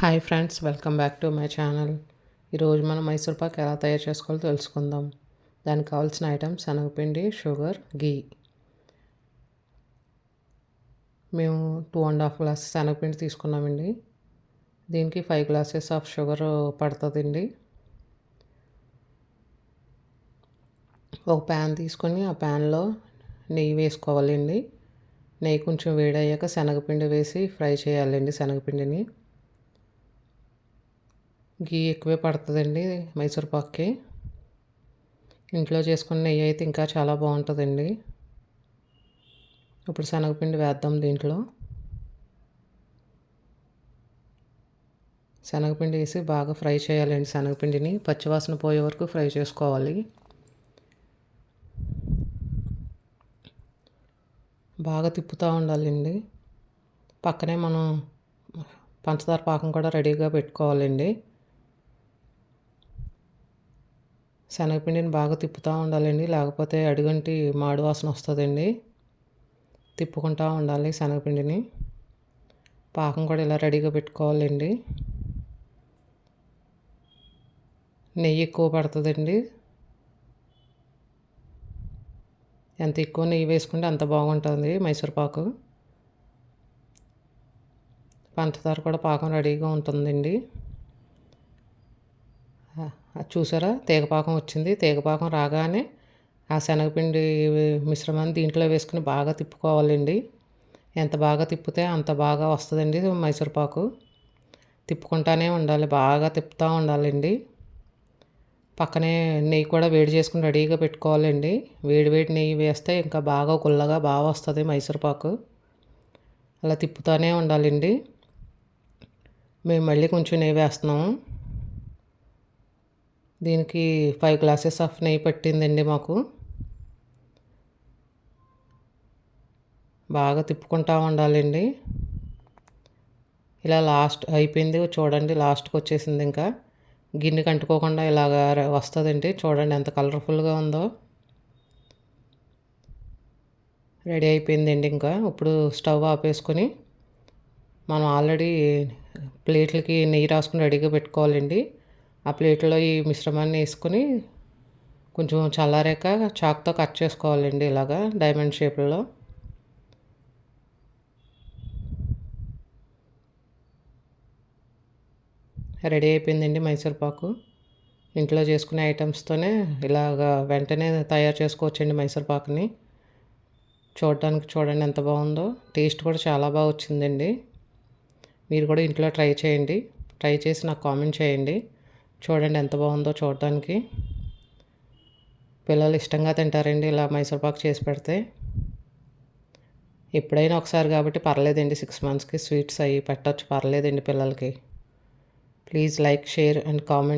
Hi friends welcome back to my channel ఈరోజు మనం మైసూర్ పాక్ ఎలా తయారు చేసుకోవాలో తెలుసుకుందాం. దానికి కావాల్సిన ఐటమ్స్ శనగపిండి షుగర్ గీ మేము టూ అండ్ హాఫ్ గ్లాసెస్ శనగపిండి తీసుకున్నామండి. దీనికి ఫైవ్ గ్లాసెస్ ఆఫ్ షుగర్ పడుతుందండి. ఒక ప్యాన్ తీసుకొని ఆ ప్యాన్లో నెయ్యి వేసుకోవాలండి. నెయ్యి కొంచెం వేడయ్యాక శనగపిండి వేసి ఫ్రై చేయాలండి శనగపిండిని. గీ ఎక్కువే పడుతుందండి మైసూర్ పాక్కి. ఇంట్లో చేసుకున్న నెయ్యి అయితే ఇంకా చాలా బాగుంటుందండి. ఇప్పుడు శనగపిండి వేద్దాం దీంట్లో. శనగపిండి వేసి బాగా ఫ్రై చేయాలండి శనగపిండిని. పచ్చివాసన పోయే వరకు ఫ్రై చేసుకోవాలి. బాగా తిప్పుతూ ఉండాలండి. పక్కనే మనం పంచదార పాకం కూడా రెడీగా పెట్టుకోవాలండి. శనగపిండిని బాగా తిప్పుతూ ఉండాలండి. లేకపోతే అడుగంటి మాడు వాసన వస్తుందండి. తిప్పుకుంటూ ఉండాలి శనగపిండిని. పాకం కూడా ఇలా రెడీగా పెట్టుకోవాలండి. నెయ్యి ఎక్కువ పడుతుందండి. ఎంత ఎక్కువ నెయ్యి వేసుకుంటే అంత బాగుంటుంది మైసూర్పాకు పంచదార కూడా పాకం రెడీగా ఉంటుందండి. చూసారా? తీగపాకం వచ్చింది. తీగపాకం రాగానే ఆ శనగపిండి మిశ్రమాన్ని దీంట్లో వేసుకుని బాగా తిప్పుకోవాలండి. ఎంత బాగా తిప్పితే అంత బాగా వస్తుందండి మైసూర్పాకు తిప్పుకుంటానే ఉండాలి. బాగా తిప్పుతూ ఉండాలండి. పక్కనే నెయ్యి కూడా వేడి చేసుకుని రెడీగా పెట్టుకోవాలండి. వేడి వేడి నెయ్యి వేస్తే ఇంకా బాగా గుల్లగా బాగా వస్తుంది మైసూర్పాకు అలా తిప్పుతూనే ఉండాలండి. మేము మళ్ళీ కొంచెం నెయ్యి వేస్తున్నాము దీనికి ఫైవ్ గ్లాసెస్ ఆఫ్ నెయ్యి పట్టిందండి మాకు. బాగా తిప్పుకుంటా ఉండాలండి. ఇలా లాస్ట్ అయిపోయింది. చూడండి లాస్ట్కి వచ్చేసింది ఇంకా. గిన్నె కంటుకోకుండా ఇలాగ వస్తుందండి. చూడండి ఎంత కలర్ఫుల్గా ఉందో. రెడీ అయిపోయిందండి ఇంకా. ఇప్పుడు స్టవ్ ఆపేసుకొని మనం ఆల్రెడీ ప్లేట్లకి నెయ్యి రాసుకుని రెడీగా పెట్టుకోవాలండి. ఆ ప్లేట్లో ఈ మిశ్రమాన్ని వేసుకొని కొంచెం చల్లారాక చాక్తో కట్ చేసుకోవాలండి ఇలాగా డైమండ్ షేప్లో. రెడీ అయిపోయిందండి మైసూర్పాకు ఇంట్లో చేసుకునే ఐటమ్స్తోనే ఇలాగా వెంటనే తయారు చేసుకోవచ్చండి మైసూర్పాకుని చూడడానికి చూడండి ఎంత బాగుందో. టేస్ట్ కూడా చాలా బాగా వచ్చిందండి. మీరు కూడా ఇంట్లో ట్రై చేయండి. ట్రై చేసి నాకు కామెంట్ చేయండి. చూడండి ఎంత బాగుందో చూడటానికి పిల్లలు ఇష్టంగా తింటారండి ఇలా మైసూర్పాకు చేసి పెడితే. ఎప్పుడైనా ఒకసారి కాబట్టి పర్లేదండి సిక్స్ మంత్స్కి స్వీట్స్ అవి పెట్టచ్చు పర్లేదండి పిల్లలకి. Please like share and comment.